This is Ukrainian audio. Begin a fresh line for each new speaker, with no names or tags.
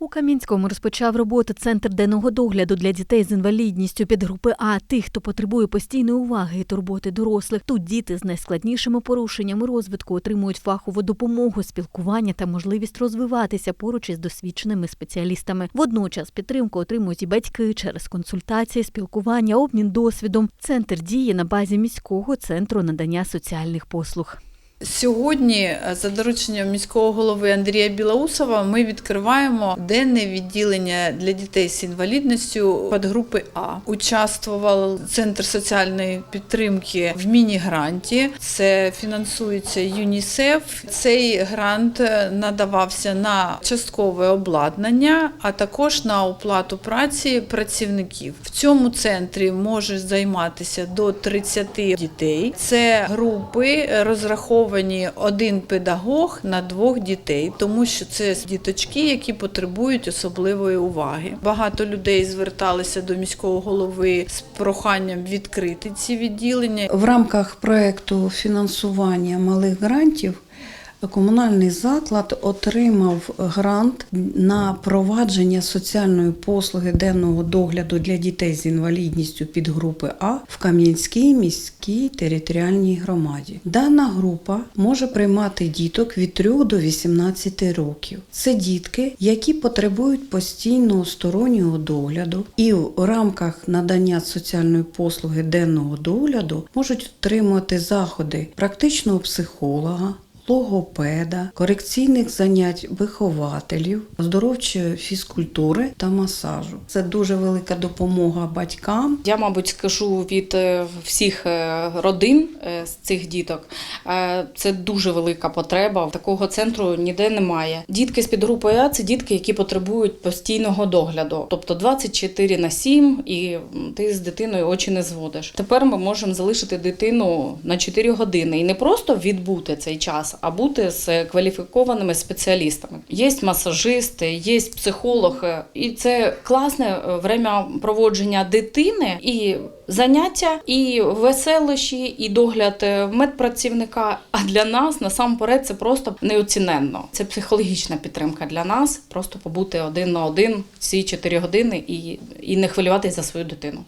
У Кам'янському розпочав роботу центр денного догляду для дітей з інвалідністю під групи А, тих, хто потребує постійної уваги і турботи дорослих. Тут діти з найскладнішими порушеннями розвитку отримують фахову допомогу, спілкування та можливість розвиватися поруч із досвідченими спеціалістами. Водночас підтримку отримують і батьки через консультації, спілкування, обмін досвідом. Центр діє на базі міського центру надання соціальних послуг.
Сьогодні, е, за дорученням міського голови Андрія Білоусова, ми відкриваємо денне відділення для дітей з інвалідністю підгрупи А. Участвував центр соціальної підтримки в міні-гранті. Це фінансується ЮНІСЕФ. Цей грант е, надавався на часткове обладнання, а також на оплату праці працівників. В цьому центрі може займатися до 30 дітей. Це групи е, розраховані один педагог на двох дітей, тому що це діточки, які потребують особливої уваги. Багато людей зверталися до міського голови з проханням відкрити ці відділення.
В рамках проекту фінансування малих грантів комунальний заклад отримав грант на провадження соціальної послуги денного догляду для дітей з інвалідністю підгрупи А в Кам'янській міській територіальній громаді. Дана група може приймати діток від 3 до 18 років. Це дітки, які потребують постійного стороннього догляду і в рамках надання соціальної послуги денного догляду можуть отримати заходи практичного психолога. Логопеда, корекційних занять вихователів, оздоровчої фізкультури та масажу. Це дуже велика допомога батькам.
Я, мабуть, скажу від е, всіх е, родин е, з цих діток. Це дуже велика потреба. Такого центру ніде немає. Дітки з підгрупою А це дітки, які потребують постійного догляду, тобто 24 на 7, і ти з дитиною очі не зводиш. Тепер ми можемо залишити дитину на 4 години і не просто відбути цей час, а бути з кваліфікованими спеціалістами. Є масажисти, є психолог, е, і це класне е, время проводження дитини і заняття, і веселощі, і догляд е, медпрацівника. А для нас насамперед це просто неоціненно. Це психологічна підтримка для нас, просто побути один на один ці 4 години і, і не хвилюватися за свою дитину.